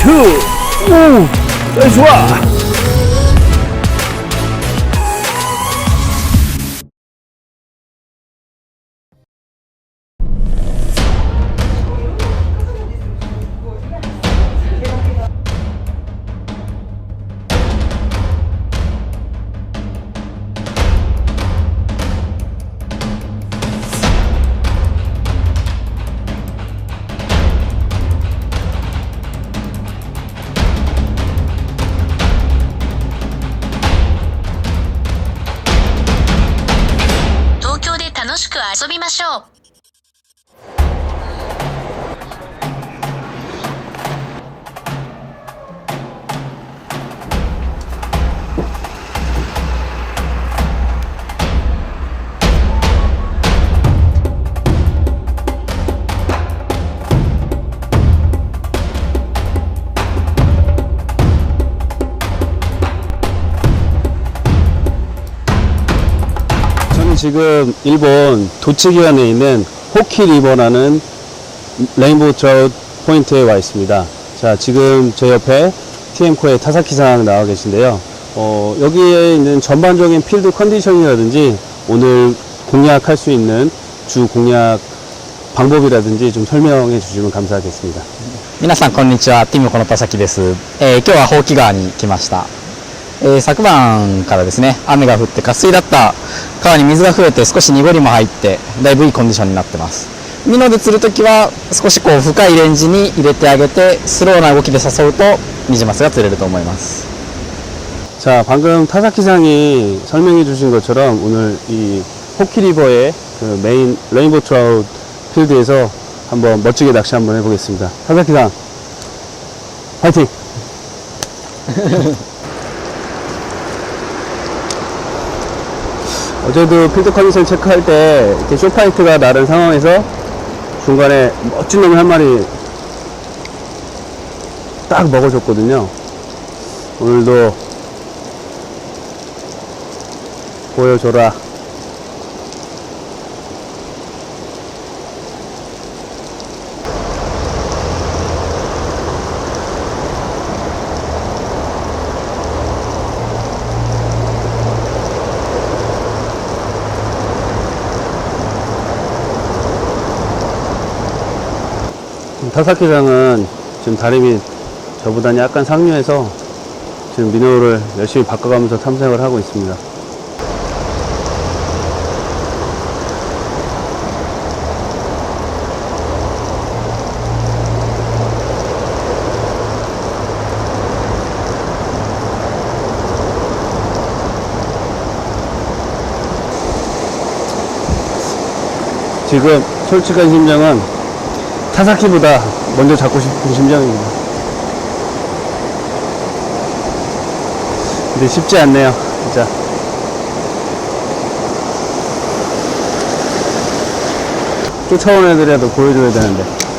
two, ooh, that's why. 지금 일본 도치기현에 있는 호키리버라는 레인보우 트라우트 포인트에 와 있습니다. 자, 지금 제 옆에 TM코의 타사키상 나와 계신데요. 어, 여기에 있는 전반적인 필드 컨디션이라든지 오늘 공략할 수 있는 주 공략 방법이라든지 좀 설명해 주시면 감사하겠습니다. 皆さんこんにちはティムコの田崎です、えー今日はほうき川に来ました、 えー昨晩からですね雨が降って渇水だった川に水が増えて少し濁りも入ってだいぶいいコンディションになってますミノで釣るときは少しこう深いレンジに入れてあげてスローな動きで誘うとニジマスが釣れると思います 자, 방금 타사키상이 설명해 주신 것처럼 오늘 이 호키리버의 그 메인 레인보우 트라우트 필드에서 한번 멋지게 낚시 한번 해보겠습니다. 타사키상, 화이팅! 어제도 필드 컨디션 체크할 때 이렇게 쇼파이트가 나른 상황에서 중간에 멋진 놈한 마리 딱 먹어줬거든요. 오늘도 보여줘라. 타사키장은 지금 다림이 저보다는 약간 상류해서 지금 민호를 열심히 바꿔가면서 탐색을 하고 있습니다. 지금 솔직한 심정은 타사키보다 먼저 잡고 싶은 심정입니다. 근데 쉽지 않네요, 진짜. 쫓아온 애들이라도 보여줘야 되는데.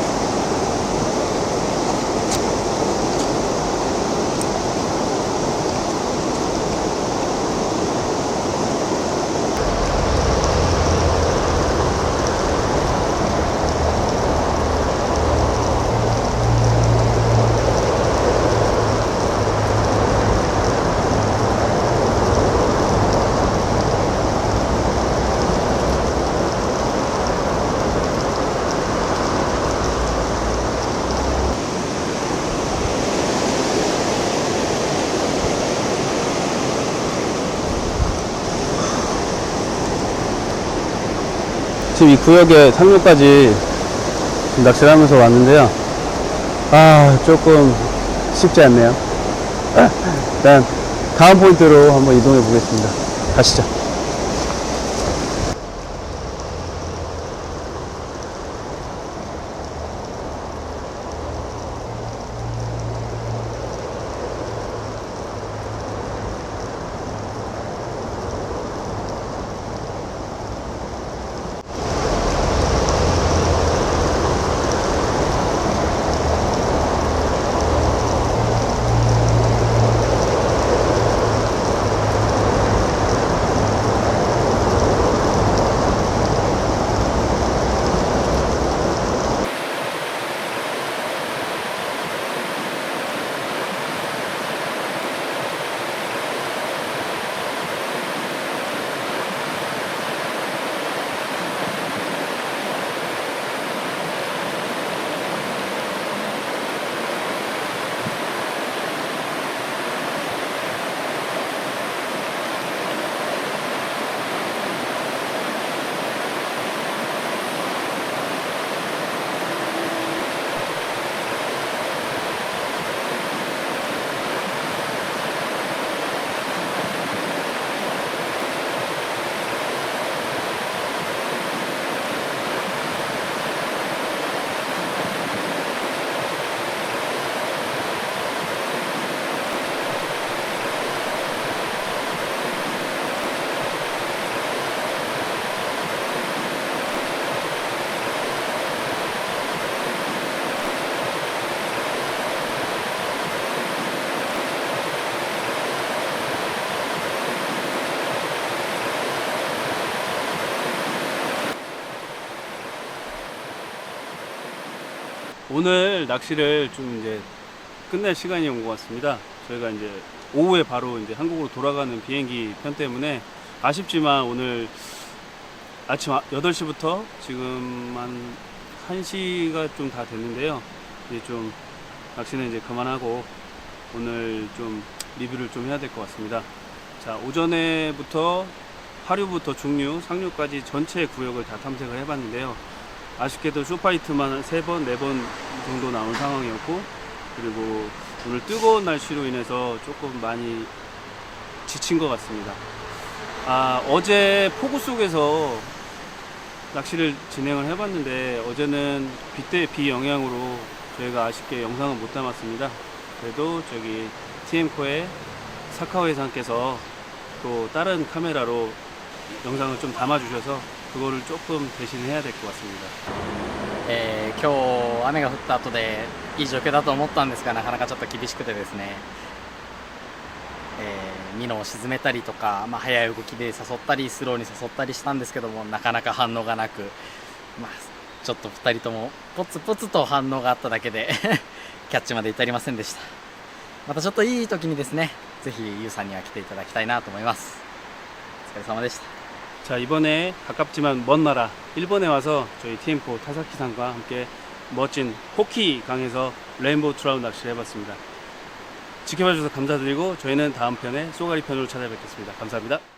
지금 이 구역에 상류까지 낚시를 하면서 왔는데요. 아, 조금 쉽지 않네요. 일단 다음 포인트로 한번 이동해 보겠습니다. 가시죠. 오늘 낚시를 좀 이제 끝낼 시간이 온 것 같습니다. 저희가 이제 오후에 바로 이제 한국으로 돌아가는 비행기 편 때문에 아쉽지만 오늘 아침 8시부터 지금 한 1시가 좀 다 됐는데요. 이제 좀 낚시는 이제 그만하고 오늘 좀 리뷰를 좀 해야 될 것 같습니다. 자, 오전에부터 하류부터 중류, 상류까지 전체 구역을 다 탐색을 해봤는데요. 아쉽게도 쇼파이트만 3번, 4번 정도 나온 상황이었고, 그리고 오늘 뜨거운 날씨로 인해서 조금 많이 지친 것 같습니다. 아, 어제 폭우 속에서 낚시를 진행을 해봤는데, 어제는 빗대 비 영향으로 저희가 아쉽게 영상을 못 담았습니다. 그래도 저기 TM코의 사카오 회장께서 또 다른 카메라로 영상을 좀 담아주셔서 그거를 조금 대신해야 될 것 같습니다.えー今日雨が降った後でいい状況だと思ったんですがなかなかちょっと厳しくてですね、えーミノを沈めたりとか、まあ、速い動きで誘ったりスローに誘ったりしたんですけどもなかなか反応がなく、まあ、ちょっと2人ともポツポツと反応があっただけでキャッチまで至りませんでしたまたちょっといい時にですねぜひユウさんには来ていただきたいなと思いますお疲れ様でした 자 이번에 가깝지만 먼 나라 일본에 와서 저희 TM4 타사키상과 함께 멋진 호키 강에서 레인보우 트라우 낚시를 해봤습니다. 지켜봐 주셔서 감사드리고 저희는 다음 편에 쏘가리 편으로 찾아뵙겠습니다. 감사합니다.